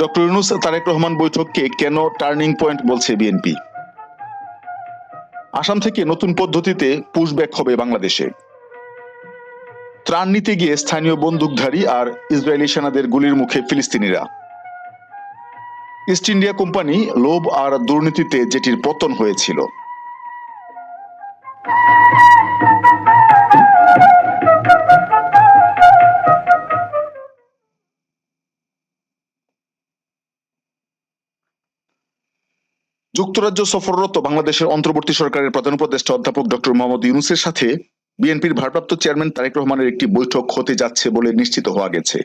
Doctor Yunus Tarique Rahman বৈঠককে কেন turning point বলছে বিএনপি? আসাম থেকে নতুন পদ্ধতিতে পুশব্যাক হবে বাংলাদেশে। ত্রাণ নিতে গিয়ে স্থানীয় বন্দুকধারী আর ইসরায়েলি সেনাদের গুলির মুখে ফিলিস্তিনিরা। ইস্ট ইন্ডিয়া কোম্পানি লোভ আর দুর্নীতিতে যেটির পতন হয়েছিল। যুক্তরাজ্য সফররত বাংলাদেশের অন্তর্বর্তী সরকারের প্রধান উপদেষ্টা অধ্যাপক ডক্টর মোহাম্মদ ইউনুসের সাথে বিএনপির ভারপ্রাপ্ত চেয়ারম্যান তারেক রহমানের একটি বৈঠক হতে যাচ্ছে বলে নিশ্চিত হওয়া গেছে।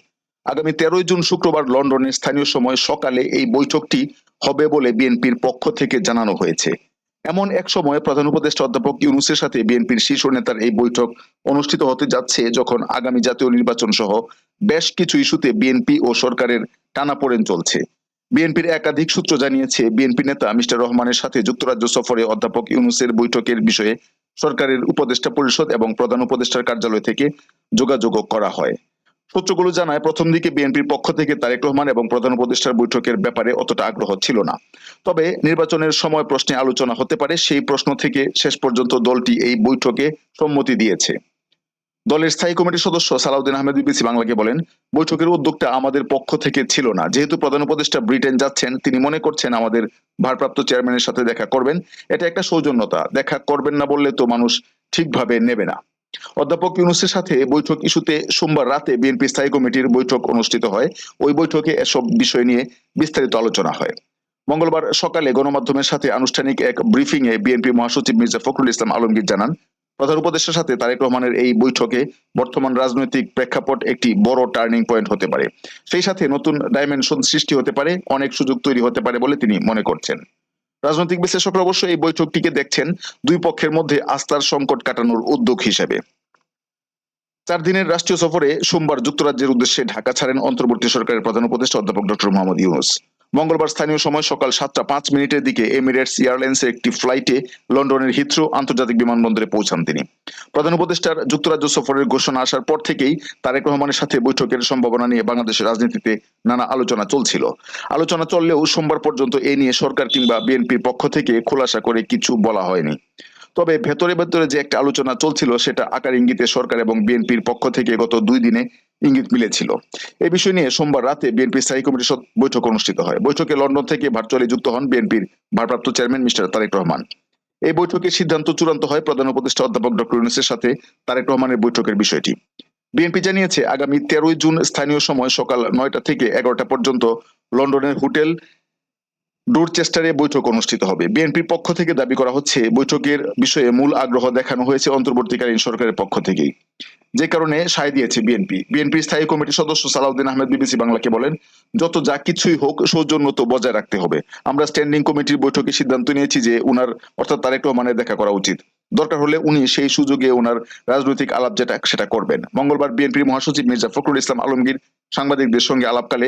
আগামী তেরোই জুন শুক্রবার লন্ডনের স্থানীয় সময় সকালে এই বৈঠকটি হবে বলে বিএনপির পক্ষ থেকে জানানো হয়েছে। এমন এক সময় প্রধান উপদেষ্টা অধ্যাপক ইউনুসের সাথে বিএনপির শীর্ষ নেতার এই বৈঠক অনুষ্ঠিত হতে যাচ্ছে যখন আগামী জাতীয় নির্বাচন সহ বেশ কিছু ইস্যুতে বিএনপি ও সরকারের টানাপোড়েন চলছে। বিএনপির একাধিক সূত্র জানিয়েছে, বিএনপি নেতা মিস্টার রহমানের সাথে যুক্তরাজ্য সফরে অধ্যাপক ইউনুসের বৈঠকের বিষয়ে সরকারের উপদেষ্টা পরিষদ এবং প্রধান উপদেষ্টার কার্যালয় থেকে যোগাযোগ করা হয়। সূত্রগুলো জানায়, প্রথম দিকে বিএনপির পক্ষ থেকে তারেক রহমান এবং প্রধান উপদেষ্টার বৈঠকের ব্যাপারে অতটা আগ্রহ ছিল না। তবে নির্বাচনের সময় প্রশ্নে আলোচনা হতে পারে, সেই প্রশ্ন থেকে শেষ পর্যন্ত দলটি এই বৈঠকে সম্মতি দিয়েছে। দলের স্থায়ী কমিটির সদস্য সালাউদ্দিন আহমেদ বিবিসি বাংলাকে বলেন, বৈঠকের উদ্যোগটা আমাদের পক্ষ থেকে ছিল না। যেহেতু প্রধান উপদেষ্টা ব্রিটেন যাচ্ছেন, তিনি মনে করছেন আমাদের ভারপ্রাপ্ত চেয়ারম্যানের সাথে দেখা করবেন। এটা একটা সৌজন্যতা। দেখা করবেন না বললে তো মানুষ ঠিকভাবে নেবে না। অধ্যাপক ইউনুসের সাথে বৈঠক ইস্যুতে সোমবার রাতে বিএনপি স্থায়ী কমিটির বৈঠক অনুষ্ঠিত হয়। ওই বৈঠকে এসব বিষয় নিয়ে বিস্তারিত আলোচনা হয়। মঙ্গলবার সকালে গণমাধ্যমের সাথে আনুষ্ঠানিক এক ব্রিফিং এ বিএনপি মহাসচিব মির্জা ফখরুল ইসলাম আলমগীর জানান প্রধান উপদেষ্টার সাথে তারেক রহমানের এই বৈঠকে বর্তমান রাজনৈতিক প্রেক্ষাপট একটি বড় টার্নিং পয়েন্ট হতে পারে। সেই সাথে নতুন ডাইমেনশন সৃষ্টি হতে পারে, অনেক সুযোগ তৈরি হতে পারে বলে তিনি মনে করছেন। রাজনৈতিক বিশ্লেষকরা অবশ্য এই বৈঠকটিকে দেখছেন দুই পক্ষের মধ্যে আস্থার সংকট কাটানোর উদ্যোগ হিসেবে। চার দিনের রাষ্ট্রীয় সফরে সোমবার যুক্তরাজ্যের উদ্দেশ্যে ঢাকা ছাড়েন অন্তর্বর্তী সরকারের প্রধান উপদেষ্টা অধ্যাপক ডক্টর মোহাম্মদ ইউনুস। মঙ্গলবার স্থানীয় সময় সকাল সাতটা পাঁচ মিনিটের দিকে এমিরেটস এয়ারলাইন্সের একটি ফ্লাইটে লন্ডনের হিথ্রো আন্তর্জাতিক বিমানবন্দরে পৌঁছান তিনি। প্রধান উপদেষ্টার যুক্তরাজ্য সফরের ঘোষণা আসার পর থেকেই তারেক রহমানের সাথে বৈঠকের সম্ভাবনা নিয়ে বাংলাদেশের রাজনীতিতে নানা আলোচনা চলছিল। আলোচনা চললেও সোমবার পর্যন্ত এ নিয়ে সরকার কিংবা বিএনপির পক্ষ থেকে খোলাসা করে কিছু বলা হয়নি। তবে ভেতরে ভেতরে যে একটা আলোচনা চলছিল সেটা আকার ইঙ্গিতে সরকার এবং বিএনপির পক্ষ থেকে গত দুই দিনে ইঙ্গিত মিলেছিল। এই বিষয় নিয়ে সোমবার রাতে বিএনপি স্থায়ী কমিটির বৈঠক অনুষ্ঠিত হয়। বৈঠকে লন্ডন থেকে ভার্চুয়ালি যুক্ত হন বিএনপির ভারপ্রাপ্ত চেয়ারম্যান মিস্টার তারেক রহমান। এই বৈঠকে সিদ্ধান্ত চূড়ান্ত হয় প্রধান উপদেষ্টা অধ্যাপক ডক্টর ইউনুসের সাথে তারেক রহমানের বৈঠকের বিষয়টি। বিএনপি জানিয়েছে, আগামী তেরোই জুন স্থানীয় সময় সকাল নয়টা থেকে এগারোটা পর্যন্ত লন্ডনের হোটেল ডোরচেস্টারে বৈঠক অনুষ্ঠিত হবে। বিএনপির পক্ষ থেকে দাবি করা হচ্ছে, বৈঠকের বিষয়ে মূল আগ্রহ দেখানো হয়েছে অন্তর্বর্তীকালীন সরকারের পক্ষ থেকেই। যে কারণে সায় দিয়েছে বিএনপি বিএনপির স্থায়ী কমিটির সদস্য সালাউদ্দিন আহমেদ বিবিসি বাংলাকে বলেন, যত যা কিছুই হোক, সৌজন্য তো বজায় রাখতে হবে। আমরা স্ট্যান্ডিং কমিটির বৈঠকে সিদ্ধান্ত নিয়েছি যে উনার, অর্থাৎ তারেক রহমানের দেখা করা উচিত। দরকার হলে উনি সেই সুযোগে ওনার রাজনৈতিক আলাপ যেটা, সেটা করবেন। মঙ্গলবার বিএনপির মহাসচিব মির্জা ফখরুল ইসলাম আলমগীর সাংবাদিকদের সঙ্গে আলাপকালে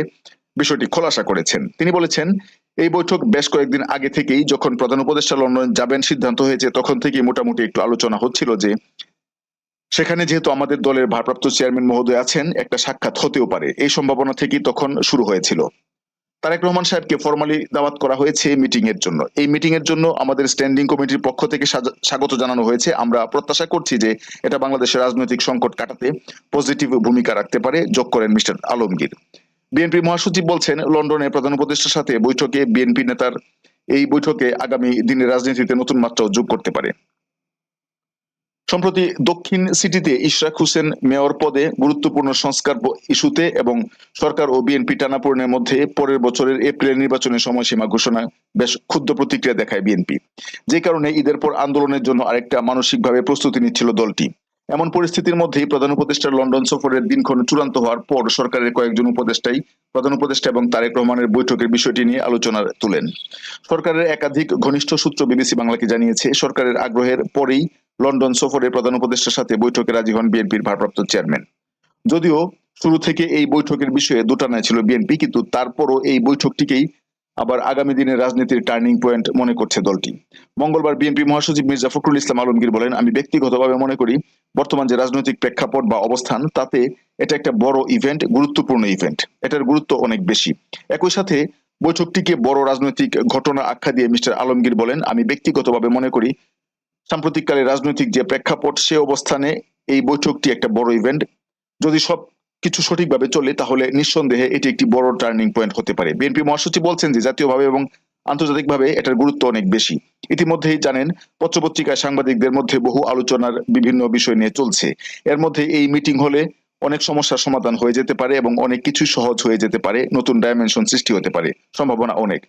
বিষয়টি খোলাসা করেছেন। তিনি বলেছেন, এই বৈঠক বেশ কয়েকদিন আগে থেকেই যখন প্রধান উপদেষ্টা লন্ডন যাবেন সিদ্ধান্ত হয়েছে, তখন থেকেই মোটামুটি একটু আলোচনা হচ্ছিল যে সেখানে যেহেতু আমাদের দলের ভারপ্রাপ্ত চেয়ারম্যান মহোদয় আছেন, একটা সাক্ষাৎ হতেও পারে। এই সম্ভাবনা থেকেই তখন শুরু হয়েছিল। তারেক রহমান সাহেবকে ফর্মালি দাওয়াত করা হয়েছে মিটিং এর জন্য। এই মিটিং এর জন্য আমাদের স্ট্যান্ডিং কমিটির পক্ষ থেকে স্বাগত জানানো হয়েছে। আমরা প্রত্যাশা করছি যে এটা বাংলাদেশের রাজনৈতিক সংকট কাটাতে পজিটিভ ভূমিকা রাখতে পারে। যোগ করেন মিস্টার আলমগীর। বিএনপি মহাসচিব বলছেন লন্ডনে প্রধান উপদেষ্টার সাথে বৈঠকে বিএনপি নেতার এই বৈঠকে আগামী দিনের রাজনীতিতে নতুন মাত্রাও যোগ করতে পারে। সম্প্রতি দক্ষিণ সিটিতে ইশরাক হোসেন মেয়র পদে গুরুত্বপূর্ণ সংস্কার ইস্যুতে এবং সরকার ও বিএনপি টানাপোড়েনের মধ্যে পরের বছরের এপ্রিল নির্বাচনের সময়সীমা ঘোষণা বেশ ক্ষুদ্র প্রতিক্রিয়া দেখায় বিএনপি। যে কারণে ঈদের পর আন্দোলনের জন্য আরেকটা মানসিকভাবে প্রস্তুতি নিচ্ছিল দলটি। এমন পরিস্থিতির মধ্যেই প্রধান উপদেষ্টার লন্ডন সফরের দিনক্ষণ চূড়ান্ত হওয়ার পর সরকারের কয়েকজন উপদেষ্টাই, প্রধান উপদেষ্টা এবং তারেক রহমানের বৈঠকের বিষয়টি নিয়ে আলোচনা তুলেন। সরকারের একাধিক ঘনিষ্ঠ সূত্র বিবিসি বাংলাকে জানিয়েছে, সরকারের আগ্রহের পরেই লন্ডন সফরে প্রধান উপদেষ্টার সাথে বৈঠকে রাজি হন বিএনপির ভারপ্রাপ্ত চেয়ারম্যান। যদিও শুরু থেকে এই বৈঠকের বিষয়ে দুটানায় ছিল বিএনপি, কিন্তু তারপরও এই বৈঠকটিকেই আবার আগামী দিনের রাজনীতির টার্নিং পয়েন্ট মনে করছে দলটি। মঙ্গলবার বিএনপি মহাসচিব মির্জা ফখরুল ইসলাম আলমগীর বলেন, আমি ব্যক্তিগতভাবে মনে করি, বর্তমান যে রাজনৈতিক প্রেক্ষাপট বা অবস্থান, তাতে এটা একটা বড় ইভেন্ট, গুরুত্বপূর্ণ ইভেন্ট। এটার গুরুত্ব অনেক বেশি। একই সাথে বৈঠকটিকে বড় রাজনৈতিক ঘটনা আখ্যা দিয়ে মিস্টার আলমগীর বলেন, আমি ব্যক্তিগতভাবে মনে করি সাম্প্রতিককালে রাজনৈতিক যে প্রেক্ষাপট, সে অবস্থানে এই বৈঠকটি একটা বড় ইভেন্ট যদি সব কিছু সঠিকভাবে চলে, তাহলে নিঃসন্দেহে এটি একটি বড় টার্নিং পয়েন্ট হতে পারে। বিএনপি মহাসচিব বলছেন যে, জাতীয়ভাবে এবং আন্তর্জাতিকভাবে এটার গুরুত্ব অনেক বেশি। ইতিমধ্যেই জানেন, পত্রপত্রিকায় সাংবাদিকদের মধ্যে বহু আলোচনার বিভিন্ন বিষয় নিয়ে চলছে। এর মধ্যে এই মিটিং হলে অনেক সমস্যার সমাধান হয়ে যেতে পারে এবং অনেক কিছু সহজ হয়ে যেতে পারে, নতুন ডাইমেনশন সৃষ্টি হতে পারে, সম্ভাবনা অনেক।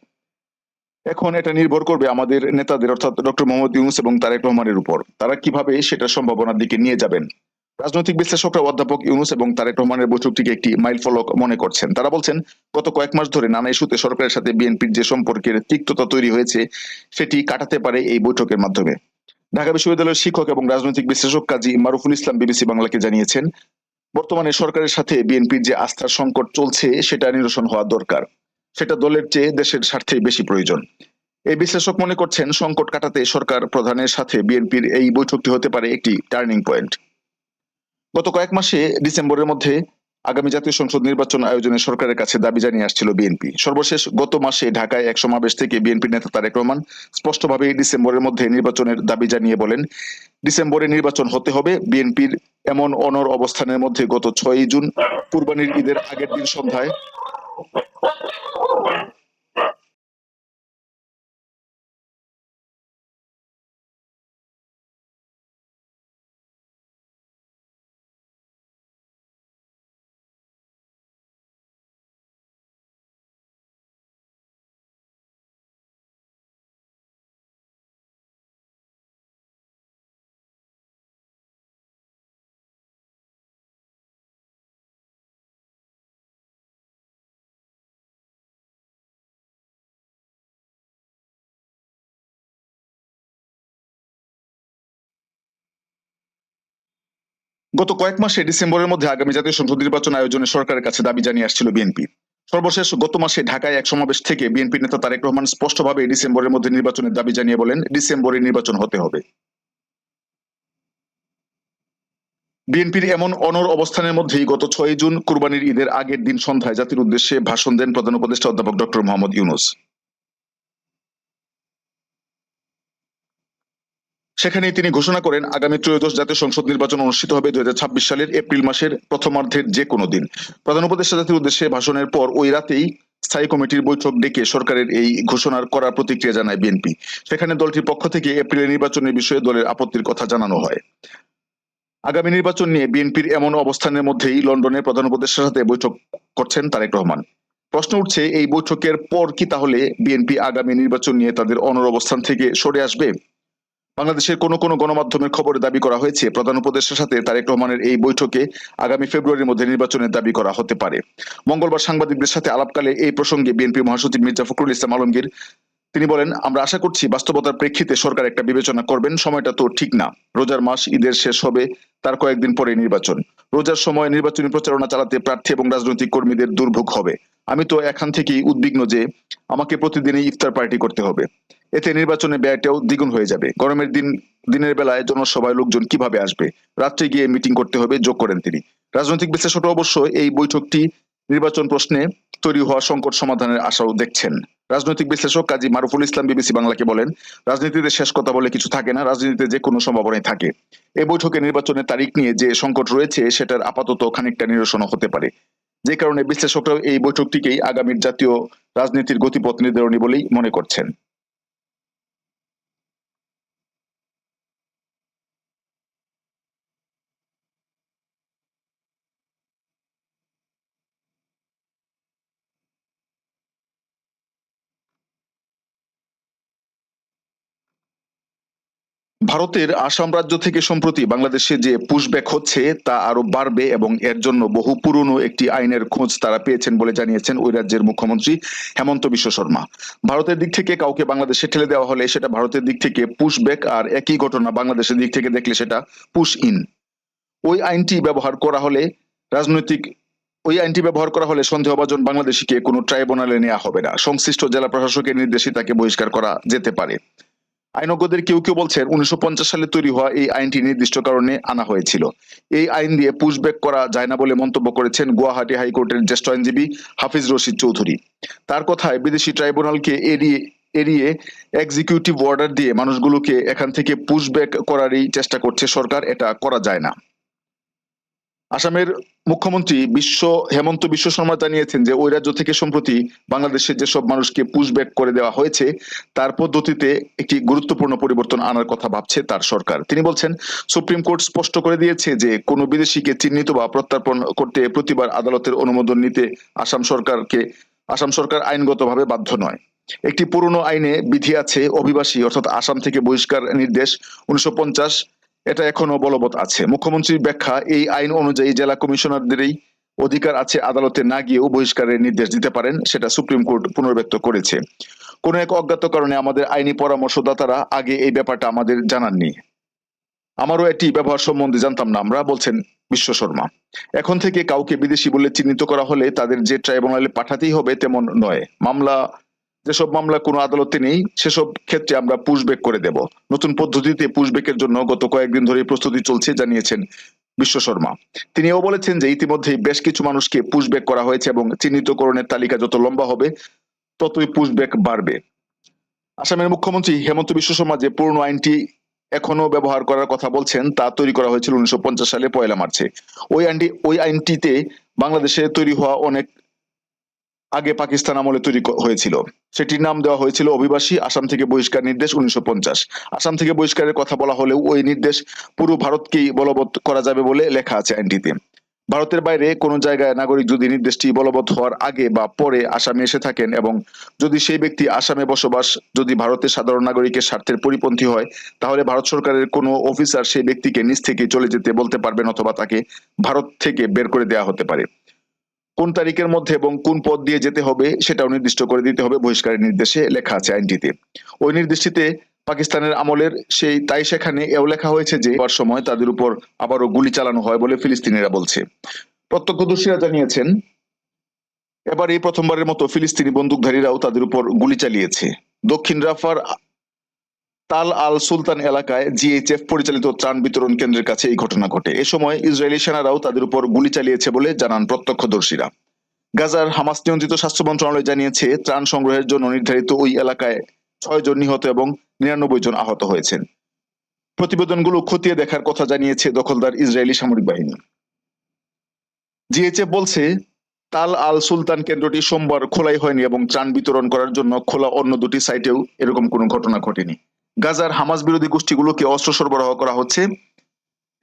এখন এটা নির্ভর করবে আমাদের নেতাদের, অর্থাৎ ডক্টর মোহাম্মদ ইউনুস এবং তারেক রহমানের উপর। তারা কীভাবে সেটা সম্ভাবনার দিকে নিয়ে যাবেন? রাজনৈতিক বিশ্লেষকরা অধ্যাপক ইউনুস এবং তারেক রহমানের বৈঠকটিকে একটি মাইল ফলক মনে করছেন। তারা বলছেন, গত কয়েক মাস ধরে নানা ইস্যুতে সরকারের সাথে বিএনপির যে সম্পর্কের তিক্ততা তৈরি হয়েছে, সেটি কাটাতে পারে এই বৈঠকের মাধ্যমে। ঢাকা বিশ্ববিদ্যালয়ের শিক্ষক এবং রাজনৈতিক বিশ্লেষক কাজী মারুফুল ইসলাম বিবিসি বাংলাকে জানিয়েছেন, বর্তমানে সরকারের সাথে বিএনপির যে আস্থার সংকট চলছে, সেটা নিরসন হওয়া দরকার। সেটা দলের চেয়ে দেশের স্বার্থে বেশি প্রয়োজন। এই বিশ্লেষক মনে করছেন, সংকট কাটাতে সরকার প্রধানের সাথে বিএনপির এই বৈঠকটি হতে পারে একটি টার্নিং পয়েন্ট। গত কয়েক মাসে ডিসেম্বরের মধ্যে আগামী জাতীয় সংসদ নির্বাচন আয়োজনে সরকারের কাছে দাবি জানিয়ে আসছিল বিএনপি। সর্বশেষ গত মাসে ঢাকায় এক সমাবেশ থেকে বিএনপি নেতা তারেক রহমান স্পষ্টভাবে ডিসেম্বরের মধ্যে নির্বাচনের দাবি জানিয়ে বলেন, ডিসেম্বরে নির্বাচন হতে হবে। বিএনপির এমন অনর অবস্থানের মধ্যে গত ছয়ই জুন কুরবানির ঈদের আগের দিন সন্ধ্যায় Yeah. গত কয়েক মাসে ডিসেম্বরের মধ্যে আগামী জাতীয় সংসদ নির্বাচন আয়োজনে সরকারের কাছে দাবি জানিয়ে আসছিল বিএনপি। সর্বশেষ গত মাসে ঢাকায় এক সমাবেশ থেকে বিএনপি নেতা তারেক রহমান স্পষ্টভাবে ডিসেম্বরের মধ্যে নির্বাচনের দাবি জানিয়ে বলেন, ডিসেম্বরে নির্বাচন হতে হবে। বিএনপির এমন অনর অবস্থানের মধ্যেই গত ছয় জুন কুরবানির ঈদের আগের দিন সন্ধ্যায় জাতির উদ্দেশ্যে ভাষণ দেন প্রধান উপদেষ্টা অধ্যাপক ডক্টর মোহাম্মদ ইউনুস। সেখানে তিনি ঘোষণা করেন, আগামী ত্রয়োদশ জাতীয় সংসদ নির্বাচন অনুষ্ঠিত হবে দুই ছাব্বিশ সালের এপ্রিল মাসের প্রথমার্ধের যে কোনো দিন। প্রধান উপদেষ্টা জাতির উদ্দেশ্যে ভাষণের পর ওই রাতেই স্থায়ী কমিটির বৈঠক ডেকে সরকারের এই ঘোষণার করা প্রতিক্রিয়া জানায় বিএনপি। সেখানে দলটির পক্ষ থেকে এপ্রিলের নির্বাচনের বিষয়ে দলের আপত্তির কথা জানানো হয়। আগামী নির্বাচন নিয়ে বিএনপির এমন অবস্থানের মধ্যেই লন্ডনের প্রধান উপদেষ্টার সাথে বৈঠক করছেন তারেক রহমান। প্রশ্ন উঠছে, এই বৈঠকের পর কি তাহলে বিএনপি আগামী নির্বাচন নিয়ে তাদের অনর অবস্থান থেকে সরে আসবে? বাংলাদেশের কোন কোন গণমাধ্যমের খবরে দাবি করা হয়েছে, প্রধান উপদেষ্টার সাথে তারেক রহমানের এই বৈঠকে আগামী ফেব্রুয়ারির মধ্যে নির্বাচনের দাবি করা হতে পারে। মঙ্গলবার সাংবাদিকদের সাথে আলাপকালে এই প্রসঙ্গে বিএনপি মহাসচিব মির্জা ফখরুল ইসলাম আলমগীর, তিনি বলেন, আমরা আশা করছি বাস্তবতার প্রেক্ষিতে সরকার একটা বিবেচনা করবেন, সময়টা তো ঠিক না। রোজার মাস ঈদের শেষ হবে, তার কয়েকদিন পরে নির্বাচন। রোজার সময় নির্বাচনী প্রচারণা চালাতে প্রার্থী এবং রাজনৈতিক কর্মীদের দুর্ভোগ হবে। আমি তো এখান থেকেই উদ্বিগ্ন যে আমাকে প্রতিদিনই ইফতার পার্টি করতে হবে। এতে নির্বাচনে ব্যয়টাও দ্বিগুণ হয়ে যাবে। গরমের দিন, দিনের বেলায় জনসভায় লোকজন কীভাবে আসবে? রাত্রে গিয়ে মিটিং করতে হবে, যোগ করেন তিনি। রাজনৈতিক বিশ্লেষকরা অবশ্য এই বৈঠকটি নির্বাচন প্রশ্নে তৈরি হওয়া সংকট সমাধানের আশাও দেখছেন। রাজনৈতিক বিশ্লেষক কাজী মারুফুল ইসলাম বিবিসি বাংলাকে বলেন, রাজনীতিতে শেষ কথা বলে কিছু থাকে না, রাজনীতিতে যে কোনো সম্ভাবনাই থাকে। এই বৈঠকে নির্বাচনের তারিখ নিয়ে যে সংকট রয়েছে, সেটার আপাতত খানিকটা নিরসন হতে পারে। যে কারণে বিশ্লেষকরাও এই বৈঠকটিকেই আগামীর জাতীয় রাজনীতির গতিপথ নির্ধারণী বলেই মনে করছেন। ভারতের আসাম রাজ্য থেকে সম্প্রতি বাংলাদেশে যে পুশব্যাক হচ্ছে তা আরও বাড়বে এবং এর জন্য বহু পুরনো একটি আইনের খোঁজ তারা পেয়েছেন বলে জানিয়েছেন ওই রাজ্যের মুখ্যমন্ত্রী হেমন্ত বিশ্ব শর্মা। ভারতের দিক থেকে কাউকে বাংলাদেশে ঠেলে দেওয়া হলে সেটা ভারতের দিক থেকে পুশব্যাক আর একই ঘটনা বাংলাদেশের দিক থেকে দেখলে সেটা পুশ ইন ওই আইনটি ব্যবহার করা হলে রাজনৈতিক ওই আইনটি ব্যবহার করা হলে সন্দেহভাজন বাংলাদেশিকে কোনো ট্রাইব্যুনালে নেওয়া হবে না। সংশ্লিষ্ট জেলা প্রশাসকের নির্দেশে তাকে বহিষ্কার করা যেতে পারে। আইনজ্ঞদের কেউ কেউ বলছেন উনিশশো পঞ্চাশ সালে তৈরি হওয়া এই আইনটি নির্দিষ্ট কারণে আনা হয়েছিল। এই আইন দিয়ে পুশব্যাক করা যায় না বলে মন্তব্য করেছেন গুয়াহাটি হাইকোর্টের জ্যেষ্ঠ আইনজীবী হাফিজ রশিদ চৌধুরী। তার কথায় বিদেশি ট্রাইব্যুনালকে এড়িয়ে এড়িয়ে এক্সিকিউটিভ অর্ডার দিয়ে মানুষগুলোকে এখান থেকে পুশব্যাক করারই চেষ্টা করছে সরকার, এটা করা যায় না। আসামের মুখ্যমন্ত্রী বিশ্ব, হেমন্ত বিশ্ব শর্মা জানিয়েছেন যে ওই রাজ্য থেকে সম্প্রতি বাংলাদেশের যেসব মানুষকে পুশব্যাক করে দেওয়া হয়েছে, তার পদ্ধতিতে একটি গুরুত্বপূর্ণ পরিবর্তন আনার কথা ভাবছে তার সরকার। তিনি বলছেন, সুপ্রিম কোর্ট স্পষ্ট করে দিয়েছে যে কোনো বিদেশিকে চিহ্নিত বা প্রত্যর্পণ করতে প্রতিবার আদালতের অনুমোদন নিতে আসাম সরকারকে, আসাম সরকার আইনগতভাবে বাধ্য নয়। একটি পুরনো আইনে বিধি আছে অভিবাসী, অর্থাৎ আসাম থেকে বহিষ্কার নির্দেশ উনিশশো পঞ্চাশ এটা এখনও বলবৎ আছে। মুখ্যমন্ত্রীর ব্যাখ্যা, এই আইন অনুযায়ী জেলা কমিশনারদেরই অধিকার আছে আদালতে না গিয়েও বহিষ্কারের নির্দেশ দিতে পারেন, সেটা সুপ্রিম কোর্ট পুনর্ব্যক্ত করেছে। কোন এক অজ্ঞাত কারণে আমাদের আইনি পরামর্শদাতারা আগে এই ব্যাপারটা আমাদের জানাননি। আমারও এটি ব্যবহার সম্বন্ধে জানতাম না, আমরা বলছেন বিশ্ব শর্মা। এখন থেকে কাউকে বিদেশি বলে চিহ্নিত করা হলে তাদের যে ট্রাইব্যুনালে পাঠাতেই হবে তেমন নয়। মামলা যেসব মামলা কোনো আদালতে নেই, সেসব ক্ষেত্রে আমরা পুশব্যাক করে দেব। নতুন পদ্ধতিতে পুশব্যাকের জন্য গত কয়েকদিন ধরে প্রস্তুতি চলছে, জানিয়েছেন বিশ্ব শর্মা। তিনি তিনিও বলেছেন যে ইতিমধ্যেই বেশ কিছু মানুষকে পুশব্যাক করা হয়েছে এবং চিহ্নিতকরণের তালিকা যত লম্বা হবে, ততই পুশব্যাক বাড়বে। আসামের মুখ্যমন্ত্রী হেমন্ত বিশ্ব শর্মা যে পুরনো আইনটি এখনও ব্যবহার করার কথা বলছেন, তা তৈরি করা হয়েছিল উনিশশো পঞ্চাশ সালে পয়লা মার্চে। ওই আইনটি ওই আইনটিতে বাংলাদেশে তৈরি হওয়া অনেক আগে পাকিস্তান আমলে তৈরি হয়েছিল। সেটির নাম দেওয়া হয়েছিল অভিবাসী আসাম থেকে বহিষ্কার নির্দেশ উনিশশো আসাম থেকে বহিষ্কারের কথা বলা হলেও ওই নির্দেশ পুরো ভারতকেই বলবৎ করা যাবে বলে লেখা আছে আইনটিতে। ভারতের বাইরে কোনো জায়গায় নাগরিক যদি নির্দেশটি বলবৎ হওয়ার আগে বা পরে আসামে এসে থাকেন এবং যদি সেই ব্যক্তি আসামে বসবাস, যদি ভারতের সাধারণ নাগরিকের স্বার্থের পরিপন্থী হয়, তাহলে ভারত সরকারের কোনো অফিসার সেই ব্যক্তিকে নিজ থেকে চলে যেতে বলতে পারবেন অথবা তাকে ভারত থেকে বের করে দেওয়া হতে পারে। কোন তারিখের মধ্যে এবং কোন পথ দিয়ে যেতে হবে সেটাও নির্দিষ্ট করে দিতে হবে বহিষ্কারের নির্দেশে লেখা আছে আইনটিতে। ওই নির্দেশটিতে পাকিস্তানের আমলের সেই তাই সেখানে এও লেখা হয়েছে যে হওয়ার সময় তাদের উপর আবারও গুলি চালানো হয় বলে ফিলিস্তিনিরা বলছে। প্রত্যক্ষদর্শীরা জানিয়েছেন, এবার এই প্রথমবারের মতো ফিলিস্তিনি বন্দুকধারীরাও তাদের উপর গুলি চালিয়েছে। দক্ষিণ রাফার তাল আল সুলতান এলাকায় জিএইচএফ পরিচালিত ত্রাণ বিতরণ কেন্দ্রের কাছে এই ঘটনা ঘটে। এ সময় ইসরায়েলি সেনারাও তাদের উপর গুলি চালিয়েছে বলে জানান প্রত্যক্ষদর্শীরা। গাজার হামাস নিয়ন্ত্রিত স্বাস্থ্য মন্ত্রণালয় জানিয়েছে, ত্রাণ সংগ্রহের জন্য নির্ধারিত ওই এলাকায় ছয় জন নিহত এবং নিরানব্বই জন আহত হয়েছেন। প্রতিবেদনগুলো খতিয়ে দেখার কথা জানিয়েছে দখলদার ইসরায়েলি সামরিক বাহিনী। জিএইচএফ বলছে, তাল আল সুলতান কেন্দ্রটি সোমবার খোলাই হয়নি এবং ত্রাণ বিতরণ করার জন্য খোলা অন্য দুটি সাইটেও এরকম কোনো ঘটনা ঘটেনি। গাজার হামাস বিরোধী গোষ্ঠীগুলোকে অস্ত্র সরবরাহ করা হচ্ছে।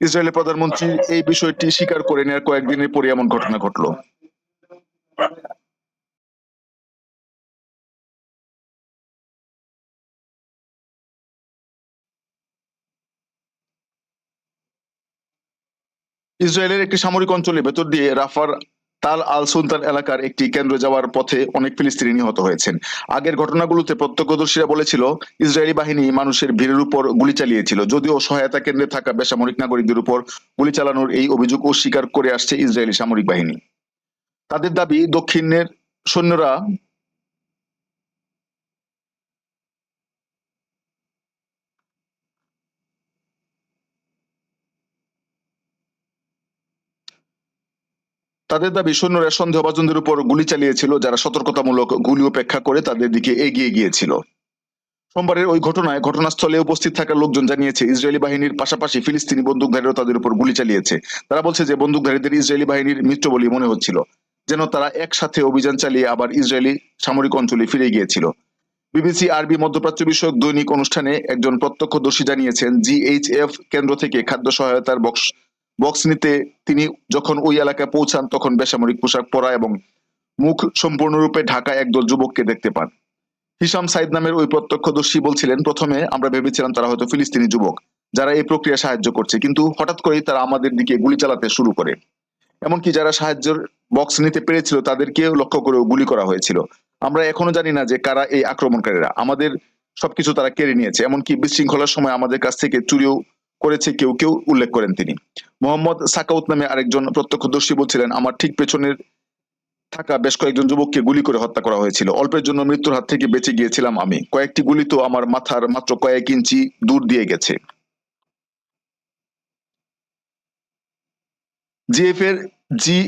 ইসরায়েলের প্রধানমন্ত্রী এই বিষয়টি স্বীকার করে নেওয়ার কয়েকদিনের পরে এমন ঘটনা ঘটলো। ইসরায়েলের একটি সামরিক অঞ্চলের ভেতর দিয়ে রাফার তাল আল সুলতান এলাকার একটি কেন্দ্র যাওয়ার পথে অনেক ফিলিস্তিনি নিহত হয়েছেন। আগের ঘটনাগুলোতে প্রত্যক্ষদর্শীরা বলেছিল, ইসরায়েলি বাহিনী মানুষের ভিড়ের উপর গুলি চালিয়েছিল, যদিও সহায়তা কেন্দ্রে থাকা বেসামরিক নাগরিকদের উপর গুলি চালানোর এই অভিযোগ অস্বীকার করে আসছে ইসরায়েলি সামরিক বাহিনী। তাদের দাবি, দক্ষিণের সৈন্যরা তাদের দাবি সৈন্যরা সন্দেহভাজনদের উপর গুলি চালিয়েছিল, যারা সতর্কতামূলক গুলি উপেক্ষা করে তাদের দিকে এগিয়ে গিয়েছিল। সোমবারের ওই ঘটনায় ঘটনাস্থলে উপস্থিত থাকা লোকজন জানিয়েছে, ইসরায়েলি বাহিনীর পাশাপাশি ফিলিস্তিনি বন্দুকধারীরাও তাদের উপর গুলি চালিয়েছে। তারা বলছে যে, বন্দুকধারীদের ইসরায়েলি বাহিনীর মিত্র বলে মনে হচ্ছিল, যেন তারা একসাথে অভিযান চালিয়ে আবার ইসরায়েলি সামরিক অঞ্চলে ফিরে গিয়েছিল। বিবিসি আরবি মধ্যপ্রাচ্য বিষয়ক দৈনিক অনুষ্ঠানে একজন প্রত্যক্ষদর্শী জানিয়েছেন, জিএইচএফ কেন্দ্র থেকে খাদ্য সহায়তার বক্স বক্স নিতে তিনি যখন ওই এলাকায় পৌঁছান, তখন বেসামরিক পোশাক পরা এবং মুখ সম্পূর্ণরূপে ঢাকা একদল যুবককে দেখতে পান। হিসাম সাইদ নামের ওই প্রত্যক্ষদর্শী বলছিলেন, প্রথমে আমরা ভেবেছিলাম তারা হয়তো ফিলিস্তিনি যুবক, যারা এই প্রক্রিয়া সাহায্য করছে, কিন্তু হঠাৎ করেই তারা আমাদের দিকে গুলি চালাতে শুরু করে। এমনকি যারা সাহায্যের বক্স নিতে পেরেছিল, তাদেরকেও লক্ষ্য করেও গুলি করা হয়েছিল। আমরা এখনও জানি না যে কারা এই আক্রমণকারীরা। আমাদের সবকিছু তারা কেড়ে নিয়েছে। এমনকি বিশৃঙ্খলার সময় আমাদের কাছ থেকে চুরিও করেছে কেউ কেউ উল্লেখ করেন তিনি। মোহাম্মদ সাকাউত নামে আরেকজন প্রত্যক্ষদর্শী বলছিলেন, আমার ঠিক পেছনের থাকা বেশ কয়েকজন যুবককে গুলি করে হত্যা করা হয়েছিল। অল্পের জন্য মৃত্যুর হাত থেকে বেঁচে গিয়েছিলাম আমি। কয়েকটি গুলি তো আমার মাথার মাত্র কয়েক ইঞ্চি দূর দিয়ে গেছে। জিএফ এর জি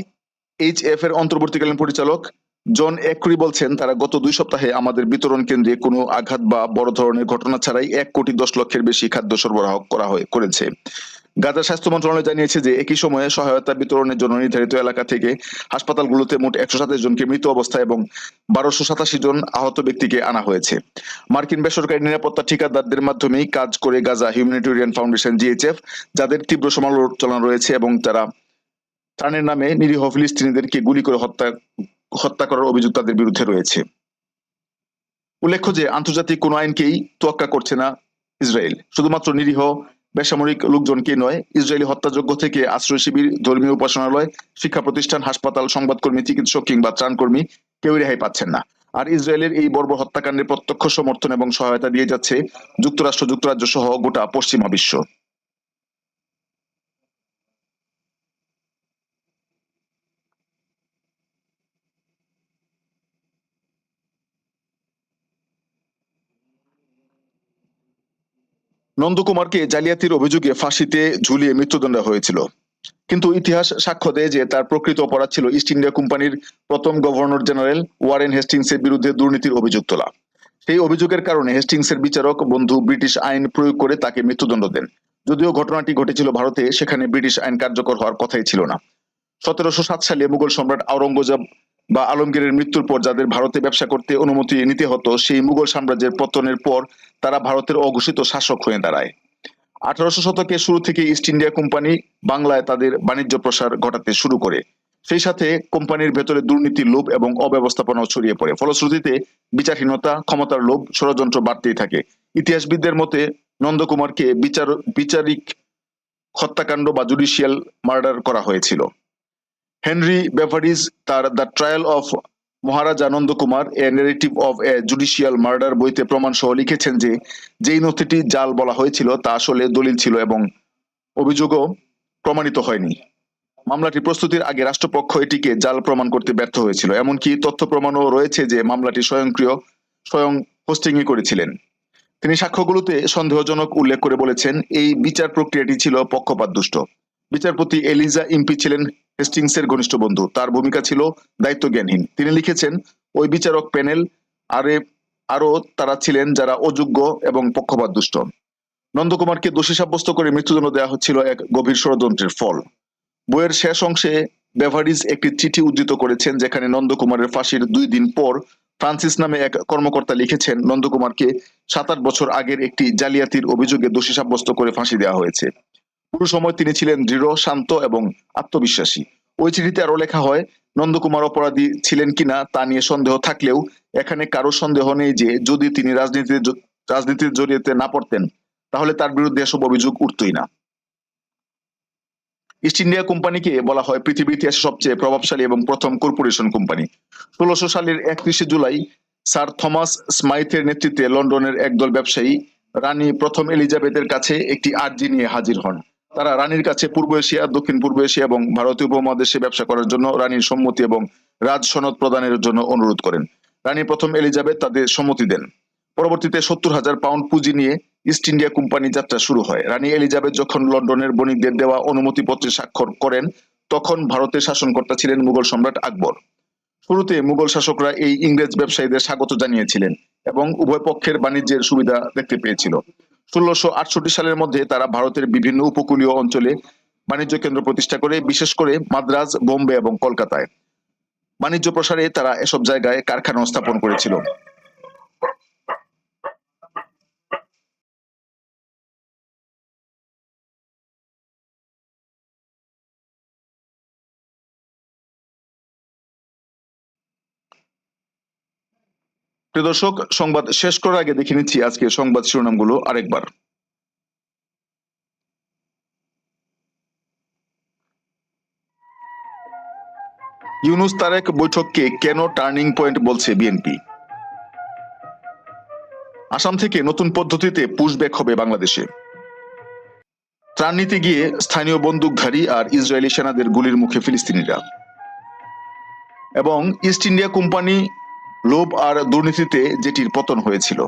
এইচ এফ এর অন্তর্বর্তীকালীন পরিচালক জন একরি বলছেন, তারা গত দুই সপ্তাহে আমাদের বিতরণ কেন্দ্রে কোনো আঘাত বা বড় ধরনের ঘটনা ছাড়াই এক কোটি দশ লক্ষের বেশি খাদ্য সরবরাহ করা হয়ে করেছে। গাজা স্বাস্থ্য মন্ত্রণালয় জানিয়েছে যে একই সময়ে সহায়তা বিতরণের জন্য নির্ধারিত এলাকা থেকে হাসপাতালগুলোতে মোট একশো সাতাশ জনকে মৃত অবস্থায় এবং বারোশো সাতাশি জন আহত ব্যক্তিকে আনা হয়েছে। মার্কিন বেসরকারি নিরাপত্তা ঠিকাদারদের মাধ্যমেই কাজ করে গাজা হিউম্যানিটেরিয়ান ফাউন্ডেশন জিএইচএফ, যাদের তীব্র সমালোচনা রয়েছে এবং তারা ত্রাণের নামে নিরীহ ফিলিস্তিনিদেরকে গুলি করে হত্যা হত্যা করার অভিযোগ তাদের বিরুদ্ধে রয়েছে। উল্লেখ্য যে, আন্তর্জাতিক কোন আইনকেই তোয়াক্কা করছে না ইসরায়েল। শুধুমাত্র নিরীহ, বেসামরিক লোকজনকে নয়, ইসরায়েলি হত্যাযোগ্য থেকে আশ্রয় শিবির, ধর্মীয় উপাসনালয়, শিক্ষা প্রতিষ্ঠান, হাসপাতাল, সংবাদকর্মী, চিকিৎসক কিংবা ত্রাণকর্মী কেউ রেহাই পাচ্ছেন না। আর ইসরায়েলের এই বর্বর হত্যাকাণ্ডের প্রত্যক্ষ সমর্থন এবং সহায়তা দিয়ে যাচ্ছে যুক্তরাষ্ট্র যুক্তরাজ্য সহ গোটা পশ্চিমা বিশ্ব। নন্দকুমারকে জালিয়াতির অভিযোগে ফাঁসিতে ঝুলিয়ে মৃত্যুদণ্ড হয়েছিল। কিন্তু ইতিহাস সাক্ষ্য দেয় যে তার প্রকৃত অপরাধ ছিল ইস্ট ইন্ডিয়া কোম্পানির প্রথম গভর্নর জেনারেল ওয়ারেন হেস্টিংসের বিরুদ্ধে দুর্নীতির অভিযোগ তোলা। সেই অভিযোগের কারণে হেস্টিংসের বিচারক বন্ধু ব্রিটিশ আইন প্রয়োগ করে তাকে মৃত্যুদণ্ড দেন। যদিও ঘটনাটি ঘটেছিল ভারতে, সেখানে ব্রিটিশ আইন কার্যকর হওয়ার কথাই ছিল না। সতেরোশো সাত সালে মুঘল সম্রাট আওরঙ্গজেব বা আলমগীরের মৃত্যুর পর যাদের ভারতে ব্যবসা করতে অনুমতি নিতে হতো, সেই মুঘল সাম্রাজ্যের পতনের পর তারা ভারতের অঘোষিত শাসক হয়ে দাঁড়ায়। আঠারোশো শতকের শুরু থেকে ইস্ট ইন্ডিয়া কোম্পানি বাংলায় তাদের বাণিজ্য প্রসার ঘটাতে শুরু করে। সেই সাথে কোম্পানির ভেতরে দুর্নীতির লোভ এবং অব্যবস্থাপনাও ছড়িয়ে পড়ে। ফলশ্রুতিতে বিচারহীনতা, ক্ষমতার লোভ, ষড়যন্ত্র বাড়তেই থাকে। ইতিহাসবিদদের মতে, নন্দকুমারকে বিচার, বিচারিক হত্যাকাণ্ড বা জুডিশিয়াল মার্ডার করা হয়েছিল। হেনরি বেভারিজ তার the trial of Maharaja Ananda Kumar a narrative of a judicial murder বইতে প্রমাণ সহ লিখেছেন যে, যেই নথিটি জাল বলা হয়েছিল তা আসলে দলিল ছিল এবং অভিযোগও প্রমাণিত হয়নি। মামলাটি প্রস্তুতির আগে রাষ্ট্রপক্ষ এটিকে জাল প্রমাণ করতে ব্যর্থ হয়েছিল। এমনকি তথ্য প্রমাণও রয়েছে যে, মামলাটি স্বয়ংক্রিয়, স্বয়ং হোস্টিংই করেছিলেন। তিনি সাক্ষ্যগুলোতে সন্দেহজনক উল্লেখ করে বলেছেন, এই বিচার প্রক্রিয়াটি ছিল পক্ষপাত দুষ্ট বিচারপতি এলিজা ইম্পি ছিলেন হেস্টিংসের ঘনিষ্ঠ বন্ধু। তার ভূমিকা ছিল দায়িত্ব জ্ঞানহীন তিনি লিখেছেন, ওই বিচারক প্যানেল আরে আরও তারা ছিলেন যারা অযোগ্য এবং পক্ষপাত দুষ্ট। নন্দকুমারকে দোষী সাব্যস্ত করে মৃত্যুদণ্ড দেওয়া হচ্ছিল এক গভীর ষড়যন্ত্রের ফল। বইয়ের শেষ অংশে বেভারিজ একটি চিঠি উদ্ধৃত করেছেন, যেখানে নন্দকুমারের ফাঁসির দুই দিন পর ফ্রান্সিস নামে এক কর্মকর্তা লিখেছেন, নন্দকুমারকে সাত আট বছর আগের একটি জালিয়াতির অভিযোগে দোষী সাব্যস্ত করে ফাঁসি দেওয়া হয়েছে। পুরো সময় তিনি ছিলেন দৃঢ়, শান্ত এবং আত্মবিশ্বাসী। ওই চিঠিতে আরও লেখা হয়, নন্দকুমার অপরাধী ছিলেন কিনা তা নিয়ে সন্দেহ থাকলেও এখানে কারও সন্দেহ নেই যে যদি তিনি রাজনীতিতে রাজনীতির জড়িয়েতে না পড়তেন, তাহলে তার বিরুদ্ধে এসব অভিযোগ উঠতই না। ইস্ট ইন্ডিয়া কোম্পানিকে বলা হয় পৃথিবীর ইতিহাসে সবচেয়ে প্রভাবশালী এবং প্রথম কর্পোরেশন কোম্পানি। ষোলোশো সালের একত্রিশে জুলাই, স্যার থমাস স্মাইথের নেতৃত্বে লন্ডনের একদল ব্যবসায়ী রানী প্রথম এলিজাবেথের কাছে একটি আর্জি নিয়ে হাজির হন। তারা রানীর কাছে পূর্ব এশিয়া, দক্ষিণ পূর্ব এশিয়া এবং ভারতীয় উপমহাদেশে ব্যবসা করার জন্য রানীর সম্মতি এবং রাজ সনদ প্রদানের জন্য অনুরোধ করেন। রানী প্রথম এলিজাবেথ তাদের সম্মতি দেন। পরবর্তীতে সত্তর হাজার পাউন্ড পুঁজি নিয়ে ইস্ট ইন্ডিয়া কোম্পানি যাত্রা শুরু হয়। রানী এলিজাবেথ যখন লন্ডনের বণিকদের দেওয়া অনুমতিপত্রে স্বাক্ষর করেন, তখন ভারতের শাসনকর্তা ছিলেন মুঘল সম্রাট আকবর। শুরুতে মুঘল শাসকরা এই ইংরেজ ব্যবসায়ীদের স্বাগত জানিয়েছিলেন এবং উভয় পক্ষের বাণিজ্যের সুবিধা দেখতে পেয়েছিল। ষোলোশো আটষট্টি সালের মধ্যে তারা ভারতের বিভিন্ন উপকূলীয় অঞ্চলে বাণিজ্য কেন্দ্র প্রতিষ্ঠা করে, বিশেষ করে মাদ্রাজ, বোম্বে এবং কলকাতায়। বাণিজ্য প্রসারে তারা এসব জায়গায় কারখানা স্থাপন করেছিল। প্রিয় দর্শক, সংবাদ শেষ করার আগে দেখে নিচ্ছি আজকে সংবাদ শিরোনামগুলো আরেকবার। ইউনুস তারেক বৈঠককে কেন টার্নিং পয়েন্ট বলছে বিএনপি? আসাম থেকে নতুন পদ্ধতিতে পুশব্যাক হবে বাংলাদেশে। ত্রাণ নিতে গিয়ে স্থানীয় বন্দুকধারী আর ইসরায়েলি সেনাদের গুলির মুখে ফিলিস্তিনিরা। এবং ইস্ট ইন্ডিয়া কোম্পানি লোভ আর দুর্নীতিতে যেটির পতন হয়েছিল।